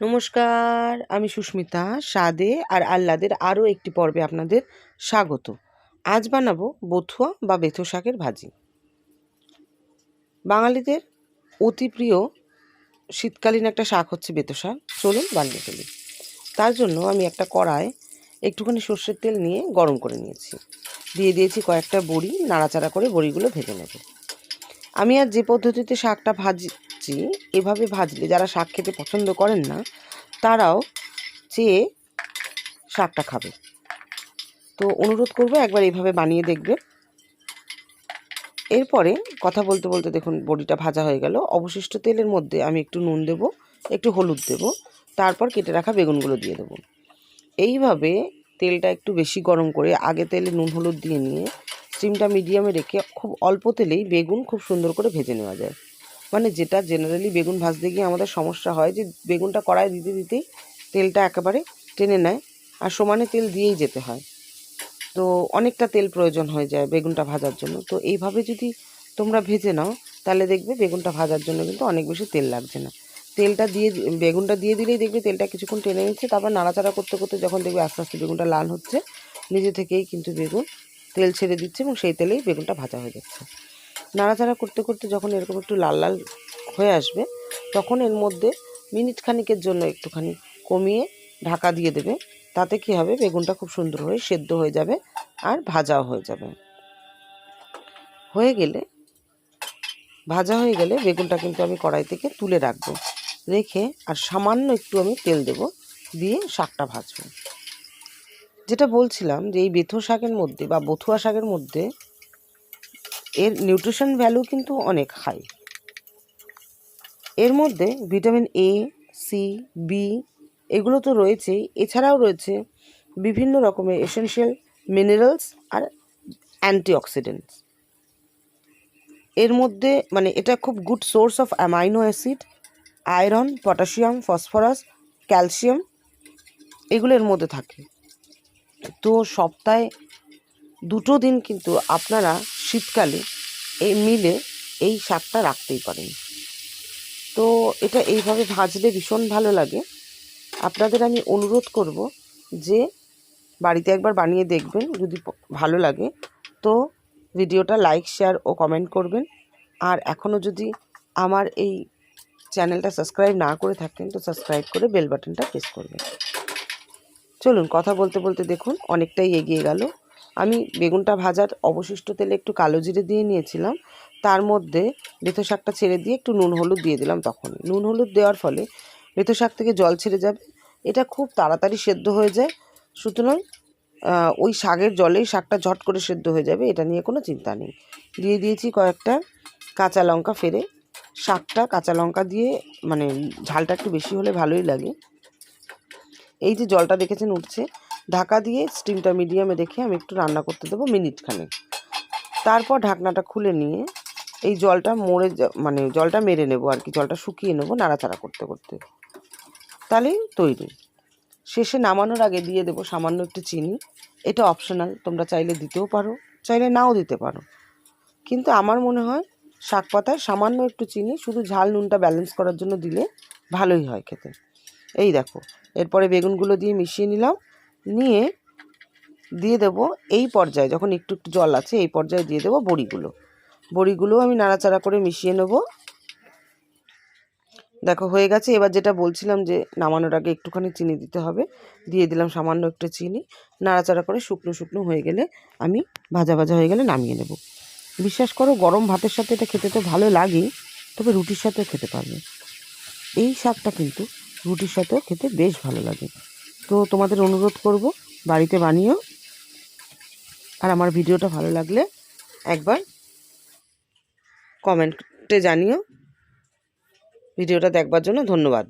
নমস্কার, আমি সুস্মিতা স্বাদে আর আহ্লাদের আরও একটি পর্বে আপনাদের স্বাগত। আজ বানাবো বথুয়া বা বেথো শাকের ভাজি। বাঙালিদের অতি প্রিয় শীতকালীন একটা শাক হচ্ছে বেথো শাক। চলুন বানিয়ে ফেলি। তার জন্য আমি একটা কড়ায় একটুখানি সর্ষের তেল নিয়ে গরম করে নিয়েছি। দিয়ে দিয়েছি কয়েকটা বড়ি, নাড়াচাড়া করে বড়িগুলো ভেজে নেব। আমি আর যে পদ্ধতিতে শাকটা ভাজছি এভাবে ভাজলে, যারা শাক খেতে পছন্দ করেন না, তারাও চেয়ে শাকটা খাবে। তো অনুরোধ করব, একবার এইভাবে বানিয়ে দেখবে এরপরে কথা বলতে বলতে দেখুন, বড়িটা ভাজা হয়ে গেল। অবশিষ্ট তেলের মধ্যে আমি একটু নুন দেব, একটু হলুদ দেব, তারপর কেটে রাখা বেগুনগুলো দিয়ে দেবো। এইভাবে তেলটা একটু বেশি গরম করে আগে তেলে নুন হলুদ দিয়ে নিয়ে স্টিমটা মিডিয়ামে রেখে খুব অল্প তেলেই বেগুন খুব সুন্দর করে ভেজে নেওয়া যায়। মানে যেটা জেনারেলি বেগুন ভাজতে গিয়ে আমাদের সমস্যা হয় যে বেগুনটা কড়ায় দিতে দিতেই তেলটা একেবারে টেনে নেয় আর সমানে তেল দিয়েই যেতে হয়। তো অনেকটা তেল প্রয়োজন হয়ে যায় বেগুনটা ভাজার জন্য। তো এইভাবে যদি তোমরা ভেজে নাও, তাহলে দেখবে বেগুনটা ভাজার জন্য কিন্তু অনেক বেশি তেল লাগছে না। তেলটা দিয়ে বেগুনটা দিয়ে দিলেই দেখবে তেলটা কিছুক্ষণ টেনে নিচ্ছে, তারপর নাড়াচাড়া করতে করতে যখন দেখবে আস্তে আস্তে বেগুনটা লাল হচ্ছে, নিজে থেকেই কিন্তু বেগুন তেল ছেড়ে দিচ্ছে এবং সেই তেলেই বেগুনটা ভাজা হয়ে যাচ্ছে। নাড়াচাড়া করতে করতে যখন এরকম একটু লাল লাল হয়ে আসবে, তখন এর মধ্যে মিনিট খানিকের জন্য একটুখানি কমিয়ে ঢাকা দিয়ে দেবে। তাতে কি হবে? বেগুনটা খুব সুন্দর হয়ে সেদ্ধ হয়ে যাবে আর ভাজাও হয়ে যাবে। হয়ে গেলে, ভাজা হয়ে গেলে বেগুনটা কিন্তু আমি কড়াই থেকে তুলে রাখব। রেখে আর সামান্য একটু আমি তেল দেব দিয়ে শাকটা ভাজবো। যেটা বলছিলাম যে এই বেথো শাকের মধ্যে বা বথুয়া শাকের মধ্যে এর নিউট্রিশন ভ্যালু কিন্তু অনেক হাই। এর মধ্যে ভিটামিন এ সি বি এগুলো তো রয়েছেই। এছাড়াও রয়েছে বিভিন্ন রকমের এসেনশিয়াল মিনারেলস আর অ্যান্টিঅক্সিডেন্টস এর মধ্যে মানে এটা খুব good source of amino acid iron potassium phosphorus calcium এগুলো এর মধ্যে থাকে। তো সপ্তাহে দুটো দিন কিন্তু আপনারা শীতকালে এই মিলে এই শাকটা রাখতেই পারেন। তো এটা এইভাবে ভাজলে ভীষণ ভালো লাগে। আপনাদের আমি অনুরোধ করব যে বাড়িতে একবার বানিয়ে দেখবেন, যদি ভালো লাগে। তো ভিডিওটা লাইক, শেয়ার ও কমেন্ট করবেন। আর এখনও যদি আমার এই চ্যানেলটা সাবস্ক্রাইব না করে থাকেন, তো সাবস্ক্রাইব করে বেল বাটনটা প্রেস করবেন। চলুন, কথা বলতে বলতে দেখুন, অনেকটাই এগিয়ে গেল। আমি বেগুনটা ভাজার অবশিষ্ট তেলে একটু কালো জিরে দিয়ে নিয়েছিলাম। তার মধ্যে বেথো শাকটা ছেড়ে দিয়ে একটু নুন হলুদ দিয়ে দিলাম তখন। নুন হলুদ দেওয়ার ফলে বেথো শাক থেকে জল ছেড়ে যাবে। এটা খুব তাড়াতাড়ি সেদ্ধ হয়ে যায়। সুতরাং ওই শাকের জলেই শাকটা ঝট করে সেদ্ধ হয়ে যাবে, এটা নিয়ে কোনো চিন্তা নেই। দিয়ে দিয়েছি কয়েকটা কাঁচা লঙ্কা ফেরে শাকটা কাঁচা লঙ্কা দিয়ে মানে ঝালটা একটু বেশি হলে ভালোই লাগে। এই যে জলটা দেখেছেন উঠছে ঢাকা দিয়ে স্টিমটা মিডিয়ামে রেখে আমি একটু রান্না করতে দেবো মিনিট খানেক তারপর ঢাকনাটা খুলে নিয়ে এই জলটা মরে মানে জলটা মেরে নেব আর কি, জলটা শুকিয়ে নেব নাড়াচাড়া করতে করতে। তাহলেই তৈরি। শেষে নামানোর আগে দিয়ে দেবো সামান্য একটু চিনি। এটা অপশনাল তোমরা চাইলে দিতেও পারো, চাইলে নাও দিতে পারো। কিন্তু আমার মনে হয় শাক পাতায় সামান্য একটু চিনি, শুধু ঝাল নুনটা ব্যালেন্স করার জন্য দিলে ভালোই হয় খেতে। এই দেখো, এরপরে বেগুনগুলো দিয়ে মিশিয়ে নিলাম। নিয়ে দিয়ে দেবো এই পর্যায়ে, যখন একটু একটু জল আছে, এই পর্যায়ে দিয়ে দেবো বড়িগুলো। বড়িগুলো আমি নাড়াচাড়া করে মিশিয়ে নেব। দেখো, হয়ে গেছে। এবার যেটা বলছিলাম যে নামানোর আগে একটুখানি চিনি দিতে হবে। দিয়ে দিলাম সামান্য একটু চিনি। নাড়াচাড়া করে শুকনো শুকনো হয়ে গেলে আমি ভাজা ভাজা হয়ে গেলে নামিয়ে নেব। বিশ্বাস করো, গরম ভাতের সাথে এটা খেতে তো ভালো লাগেই তবে রুটির সাথেও খেতে পারবে। এই শাকটা কিন্তু রুটির সাথেও খেতে বেশ ভালো লাগে। তো তোমাদের অনুরোধ করব, বাড়িতে বানিয়েও আর আমার ভিডিওটা ভালো লাগলে একবার কমেন্টে জানিও। ভিডিওটা দেখবার জন্য ধন্যবাদ।